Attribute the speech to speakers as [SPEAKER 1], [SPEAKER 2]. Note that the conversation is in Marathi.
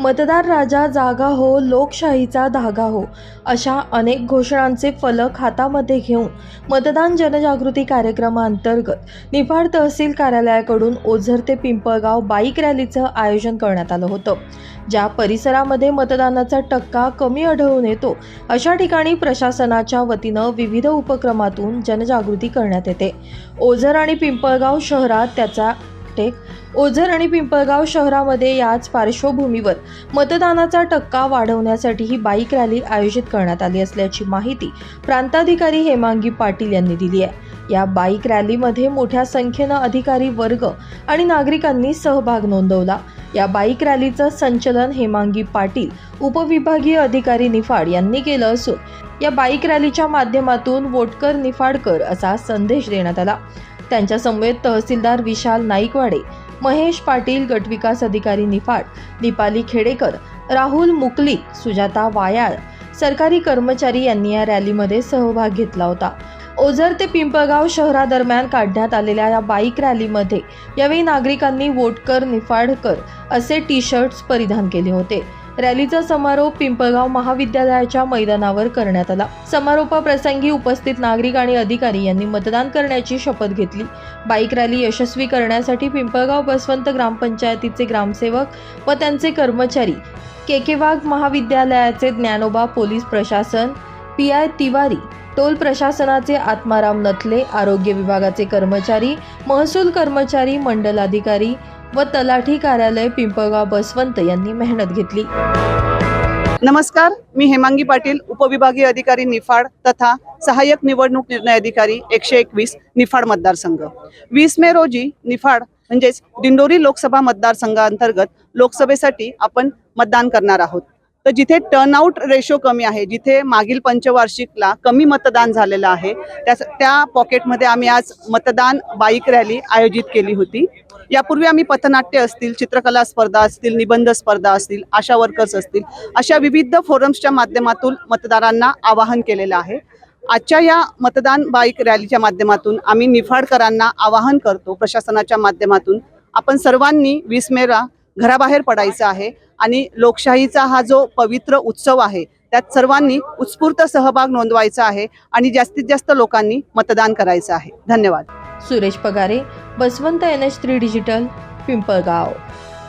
[SPEAKER 1] मतदार राजा जागा हो लोकशाहीचा धागा हो अशा अनेक घोषणांचे फलक हातामध्ये घेऊन मतदान जनजागृती कार्यक्रमाअंतर्गत निफाड तहसील कार्यालयाकडून ओझर ते पिंपळगाव बाईक रॅलीचं आयोजन करण्यात आलं होतं. ज्या परिसरामध्ये मतदानाचा टक्का कमी आढळून येतो अशा ठिकाणी प्रशासनाच्या वतीनं विविध उपक्रमातून जनजागृती करण्यात येते. ओझर आणि पिंपळगाव शहरात त्याचा टेक ओझर आणि पिंपळगाव शहरामध्ये याच पार्श्वभूमीवर मतदानाचा टक्का वाढवण्यासाठी ही बाईक रॅली आयोजित करण्यात आली असल्याची माहिती प्रांताधिकारी हेमांगी पाटील यांनी दिली आहे. या बाईक रॅलीमध्ये मोठ्या संख्येनं अधिकारी वर्ग आणि नागरिकांनी सहभाग नोंदवला. या बाईक रॅलीचं संचलन हेमांगी पाटील उपविभागीय अधिकारी निफाड यांनी केलं असून या बाईक रॅलीच्या माध्यमातून वोटकर निफाडकर असा संदेश देण्यात आला. त्यांच्यासमवेत तहसीलदार विशाल नाईकवाडे महेश पाटील गटविकास अधिकारी निफाड दीपाली खेडेकर राहुल मुकलिक सुजाता वायाळ सरकारी कर्मचारी यांनी या रॅलीमध्ये सहभाग घेतला होता. ओझर ते पिंपळगाव शहरादरम्यान काढण्यात आलेल्या या बाईक रॅलीमध्ये यावेळी नागरिकांनी वोटकर निफाडकर असे टी शर्ट्स परिधान केले होते. रॅलीचा समारोप पिंपळगाव महाविद्यालयाच्या मैदानावर करण्यात आला. समारोपाप्रसंगी उपस्थित नागरिक आणि अधिकारी यांनी मतदान करण्याची शपथ घेतली. बाईक रॅली यशस्वी करण्यासाठी पिंपळगाव बसवंत ग्रामपंचायतीचे ग्रामसेवक व त्यांचे कर्मचारी केकेवाग महाविद्यालयाचे ज्ञानोबा पोलीस प्रशासन पी आय तिवारी टोल प्रशासनाचे आत्माराम नथले आरोग्य विभागाचे कर्मचारी महसूल कर्मचारी मंडलाधिकारी व तलाठी कार्यालय पिंपळगाव बसवंत यांनी मेहनत घेतली.
[SPEAKER 2] नमस्कार मी हेमांगी पाटील उपविभागीय अधिकारी निफाड तथा सहाय्यक निवडणूक निर्णय अधिकारी एकशे एकवीस निफाड मतदारसंघ. वीस मे रोजी निफाड म्हणजेच दिंडोरी लोकसभा मतदारसंघाअंतर्गत लोकसभेसाठी आपण मतदान करणार आहोत. तर जिथे टर्नआउट रेशो कमी आहे जिथे मागील पंचवार्षिकला कमी मतदान झालेलं आहे त्या त्या पॉकेटमध्ये आम्ही आज मतदान बाईक रॅली आयोजित केली होती. यापूर्वी आम्ही पथनाट्य असतील चित्रकला स्पर्धा असतील निबंध स्पर्धा असतील आशा वर्कर्स असतील अशा विविध फोरम्सच्या माध्यमातून मतदारांना आवाहन केलेलं आहे. आजच्या या मतदान बाईक रॅलीच्या माध्यमातून आम्ही निफाडकरांना आवाहन करतो प्रशासनाच्या माध्यमातून आपण सर्वांनी वीस मेला घराबाहेर पडायचं आहे. आणि लोकशाहीचा हा जो पवित्र उत्सव आहे त्यात सर्वांनी उत्स्फूर्त सहभाग नोंदवायचा आहे आणि जास्तीत जास्त लोकांनी मतदान करायचं आहे. धन्यवाद.
[SPEAKER 1] Suresh Pagare Baswant N H three digital Pimpalgaon.